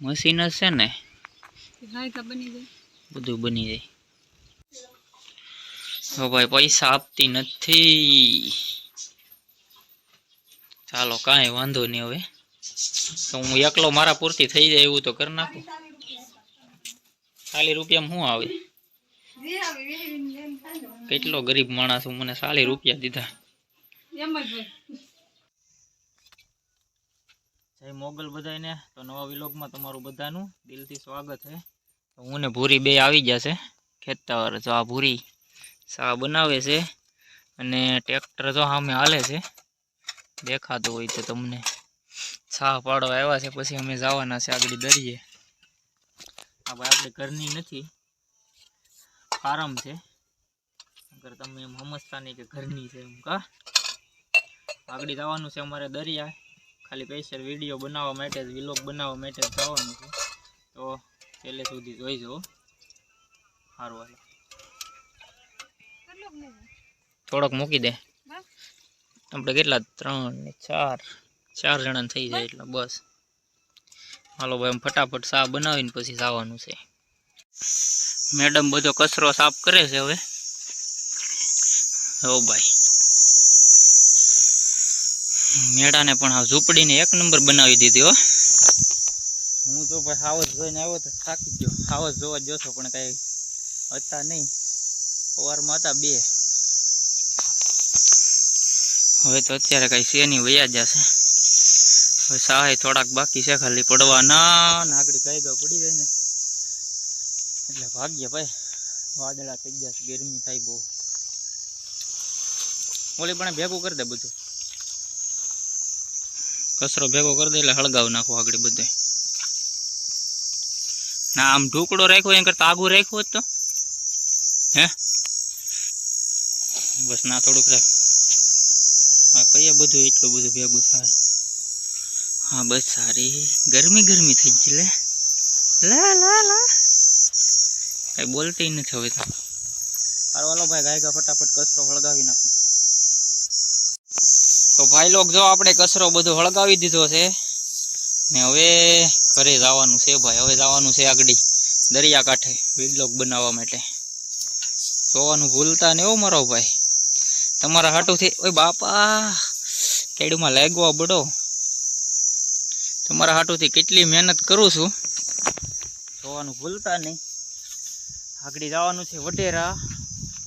Machine જ છે ને? બધું બની જાય. તો ભાઈ પૈસા આપતી નથી. ચાલો કાંઈ વાંધો નહીં હવે. તો હું એકલો મારા પૂરતી થઈ જાય એવું તો કરી નાખું. ચાલી રૂપિયામાં શું આવે? કેટલો ગરીબ માણસ હું મને ચાલી રૂપિયા દીધા? જય મોગલ બધાને તો નવા વિલોગમાં તમારું બધાનું દિલથી સ્વાગત છે. તો હું ને ભૂરી બે આવી જશે ખેતર જો આ ભૂરી સા બનાવે છે અને ટ્રેક્ટર જો સામે હાલે છે. દેખાતું હોય તો તમને છા પાડવા આવ્યા છે. પછી અમે જવાના છે આગળ દરિયે. આ ભાઈ આપણે ઘરની નથી, ફાર્મ છે. અગર તમે એમ સમજતા નહીં કે ઘરની છે એમ કા? આગળ જવાનું છે અમારે દરિયા. ખાલી સ્પેશિયલ વીડિયો બનાવવા માટે જ વિલોગ બનાવવા માટે જ જવાનું છે. તો છેલ્લે સુધી જોઈ જુઓ સારું હાલો. થોડોક મૂકી દે. આપણે કેટલા? ત્રણ ને ચાર. ચાર જણા થઈ જાય એટલે બસ. હાલો ભાઈ આમ ફટાફટ સાફ બનાવીને પછી જવાનું છે. મેડમ બધો કચરો સાફ કરે છે હવે. હો ભાઈ. મેળાને પણ આ ઝૂંપડીને એક નંબર બનાવી દીધી હો. હું તો ભાઈ હાવસ જોઈને આવ્યો તો થાકી ગયો. હાવસ જોવા ગયો છો પણ કઈ હતા નહીં. સવારમાં હતા બે. હવે તો અત્યારે કઈ છે નહીં વયા જશે હવે સહાય થોડાક બાકી છે ખાલી પડવાના નાગડી ગાયગા પડી જાય ને. એટલે ભાગ્ય ભાઈ વાદળા થઈ ગયા છે ગરમી થાય બહુ. ઓલી પણ ભેગું કરી દે બધું. કચરો ભેગો કરી દે એટલે હળગાવ નાખો આગળ બધે. ના, આમ ઢોકળો રાખ્યો એમ કરતા આગું રાખ્યું હોત તો? હે? બસ ના, થોડુંક રાખ. હા, કયા બધું એટલું બધું ભેગું થાય? હા, બસ સારી. ગરમી ગરમી થઈ ગઈ લે. લા લા લા. કઈ બોલતી નથી હવે તો. હાલો, ભાઈ, ગાયગા ફટાફટ કચરો હળગાવી નાખો. તો ભાઈ લોક જો આપણે કચરો બધો હળગાવી દીધો છે ને હવે ઘરે જવાનું છે ભાઈ, હવે જવાનું છે આગળ દરિયા કાંઠે વિડીલોગ બનાવવા માટે. જોવાનું ભૂલતા ને એવો મારો ભાઈ. તમારા હાટુથી, ઓય બાપા, કેડુમાં લાગવા બડો તમારા હાટુથી કેટલી મહેનત કરું છું. જોવાનું ભૂલતા નહીં. આગળ જવાનું છે વટેરા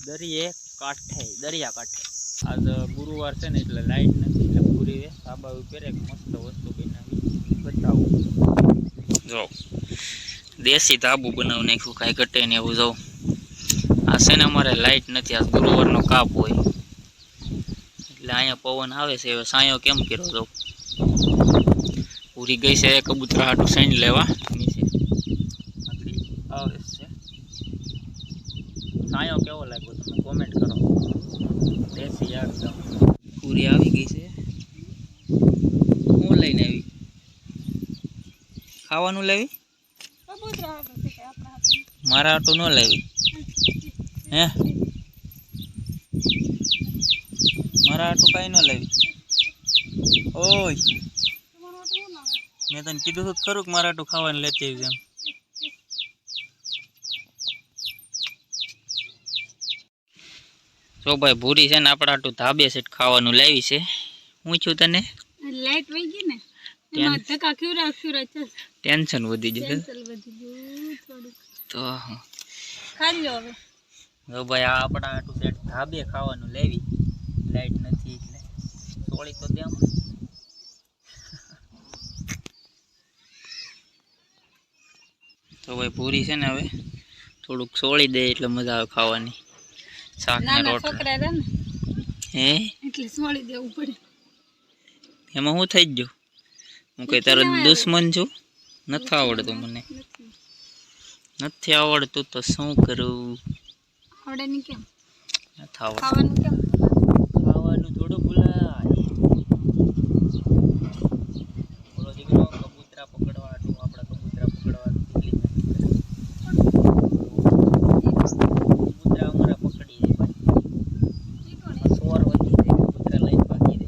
દરિયે કાંઠે દરિયા કાંઠે આજ ગુરુવાર છે ને એટલે લાઈટ સાબા પહેરે મસ્ત વસ્તુ બનાવી. બતાવું. જો દેશી ધાબુ બનાવી નાખ્યું કાંઈ ઘટે ને એવું જો. આ છે ને અમારે લાઈટ નથી આ ગુરુવારનો કાપ હોય. એટલે અહીંયા પવન આવે છે હવે સાયો કેમ કર્યો જો? પૂરી ગઈ છે કબૂતરા હાટું સાઈન લેવા નીચે આગળ આવે છે સાયો કેવો લાગ્યો તમે કોમેન્ટ કરો દેશી યાર પૂરી આવી ગઈ છે હું લઈને આવી ખાવાનું લેવી? મારા હાટું ન લેવી. હે? મારા હાટું કાંઈ ન લેવી. ઓય? મેં તને કીધું હતું ખરું કે મારા હાટું ખાવાનું લેતી આવી એમ. જો ભાઈ ભૂરી છે ને આપણા હાટું ધાબે સેટ ખાવાનું લાવી છે. હું છું તને? લાઈટ વહી ગઈ ને. ધક્કા ખીવરા રાખ્યું છે ટેન્શન વધી જશે તો. ખાઈ લો હવે. જો ભાઈ આ આપણા હાટું સેટ ધાબે ખાવાનું લેવી. લાઈટ નથી એટલે. સોળી તો ત્યાં તો ભાઈ પૂરી છે ને હવે? થોડુંક સોળી દે એટલે મજા આવે ખાવાની. શાક ને રોટલા. છોકરા રહે ને હે? એટલે સોળી દેવું પડે. એમાં હું થઈ જ ગયું? હું કઈ તારો દુશ્મન છું? નથી આવડતું મને. નથી આવડતું તો શું કરું? આવડે નહીં કેમ? નથી આવડતું. કેમ ખાવાનું થોડું ભૂલાય બોલો દીકરો કબૂતરા પકડવા હાટું આપણા કબૂતરા પકડવા કેટલી મહેનત કરે કબૂતરા અમારા પકડી દે ભાઈ સોર વધી જાય કબૂતરા લઈને ભાગી દે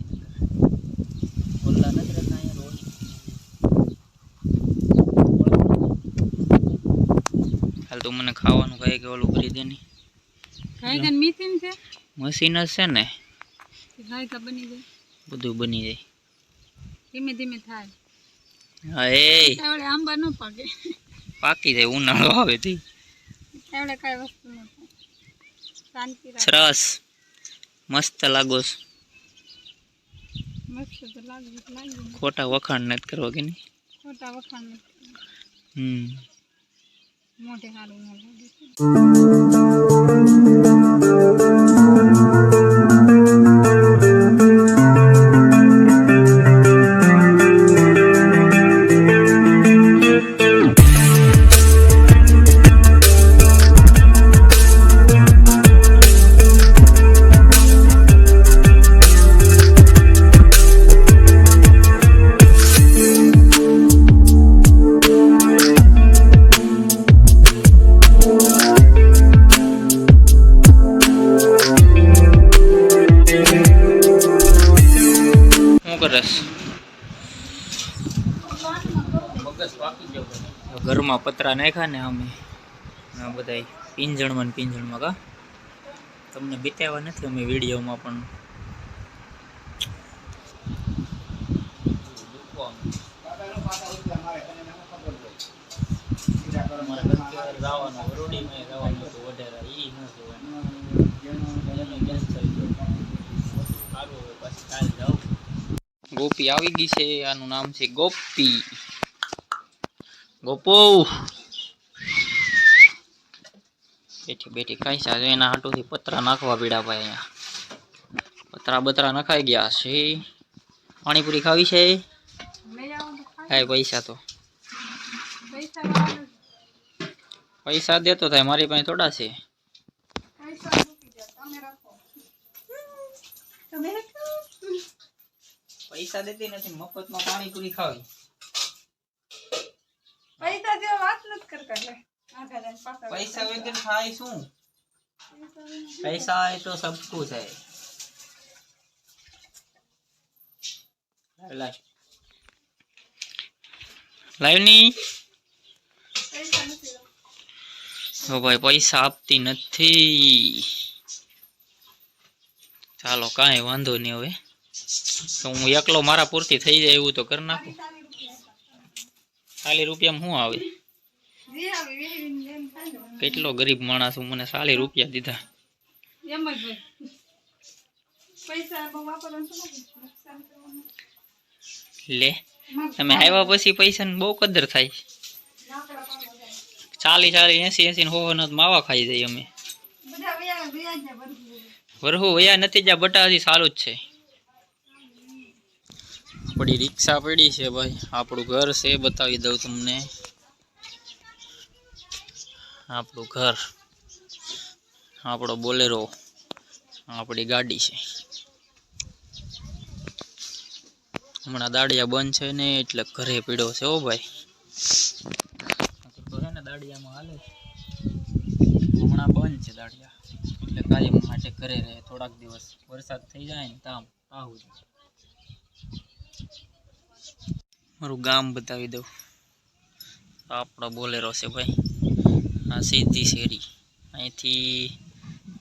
ઓલા નથી રહેતા અહીંયા રોડ તું ખાવાનું કહે કે ઓલું કરી દે ની ગાય ગન મીઠી છે? મશીન જ છે ને. કઈ કા બની જાય બધું બની જાય. ધીમે ધીમે થાય. હા એ. તાવડે આંબા ન પાકે. પાકી જાય ઉનાળો આવે થી તાવડે કઈ વસ્તુ ન શાંતિ રાખ. સરસ. મસ્ત લાગો મસ્ત તો લાગ્યું તો ખોટા વખાણ નથી કરવા કે નહીં? ખોટા વખાણ નથી. હમ. મોઢે ન લાગે. પતરા નાખ્યા ને અમે. આ બધા પિંજણમાં પિંજણમાં કા. તમને બતાવ્યા નથી અમે વિડીયોમાં પણ. ગોપી આવી ગઈ છે, આનું નામ છે ગોપી. ગોપો. બેઠી બેઠી. ખાઈ છે? એના હાટુથી પતરા નાખવા પીડા ભાઈ અહીંયા. પતરા બતરા નખાઈ ગયા છે. પાણીપુરી ખાવી છે? કાંઈ પૈસા તો. પૈસા દેતો થાય મારી પાસે થોડા છે. પૈસા મૂકી દો તમે રાખો. તમે રાખો. પૈસા દેતી નથી મફતમાં પાણીપુરી ખાવી પૈસા જેવા વાત નથી કરતા પૈસા વગર થાય શું? પૈસા હોય તો સબ કુછ है લાઈવની. ઓ ભાઈ પૈસા આપતી નથી. ચાલો કાંઈ વાંધો નહીં હવે. તો હું એકલો મારા પૂરતી થઈ જાય એવું તો કરી નાખું. ખાલી રૂપિયામાં શું આવે? કેટલો ગરીબ માણસ હું મને સાલી રૂપિયા દીધા. લે, તમે આવ્યા પછી પૈસા બહુ કદર થાય. ચાલી ચાલી એસી એસી હો માવા ખાઈ જાય અમે. વરહુ વયા નથી જ્યાં બટા હજી સારું જ છે આપણી રિક્ષા પડી છે ભાઈ આપણું ઘર છે બતાવી દઉં તમને આપણું ઘર, આપણો બોલેરો, આપણી ગાડી છે. હમણાં દાડિયા બંધ છે ને એટલે ઘરે પીડો છે ઓ ભાઈ. છે ને દાડિયામાં હાલે હમણાં બંધ છે દાડિયા. એટલે કાયમ માટે ઘરે રહે, થોડાક દિવસ વરસાદ થઈ જાય ને તામ આવું મારું ગામ બતાવી દઉં. આપણો બોલેરો છે ભાઈ. આ સીધી શેરી. અહીંથી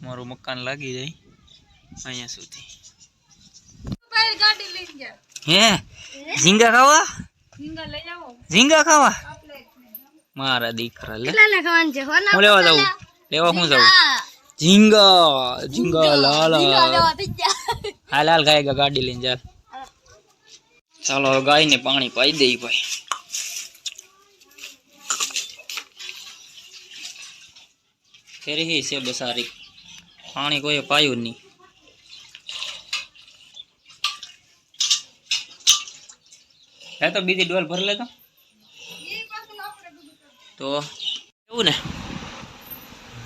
મારું મકાન લાગી જાય અહીંયા સુધી. હે? ઝીંગા ખાવા? ઝીંગા લઈ આવો. ઝીંગા ખાવા? મારા દીકરા લે. હું લેવા જાઉં? લેવા હું જાઉં? ઝીંગા. ઝીંગા લાલ. હાલ હાલ ગાય ગાડી લઈને ચાલ ચાલો ગાય ગાયને પાણી પાઈ દઈ ભાઈ. ફેરી છે બસારી પાણી કોઈ પાયું નહીં હે તો બીજી ડોલ ભર લે તો તો એવું ને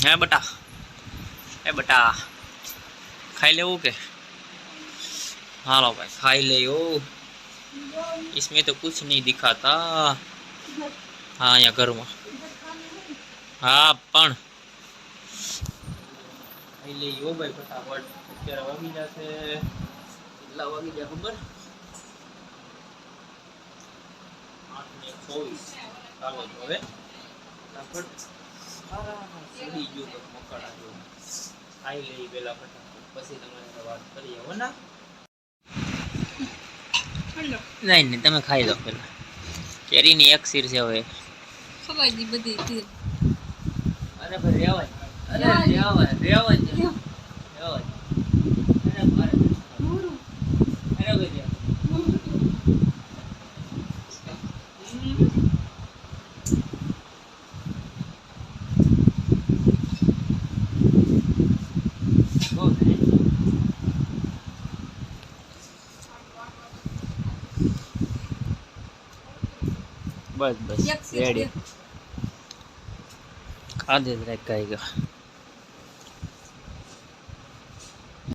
હે બટા હે બટા ખાઈ લેવું કે હાલો भाई खाई ले यो इसमें तो कुछ नहीं दिखाता हाँ यहाँ घर में હા પણ ખાઈ લે યો ભાઈ ફટાફટ અત્યારે વાગી જશે. કેટલા વાગી જાય ખબર? આઠ ને ચોવીસ. ચાલો જો હવે ફટાફટ સીડી ગયો તો મકડા જેવું. ખાઈ લઈ પેલા ફટાફટ. પછી તમારે વાત કરીએ હો ના? નહીં નહીં તમે ખાઈ લો પેલા કેરીની એક શીર છે હવે. ખવાઈ બધી તીર અરે ભાઈ રેવાય. બસ બસ. રેડી ખાધે જ રાખ ગયો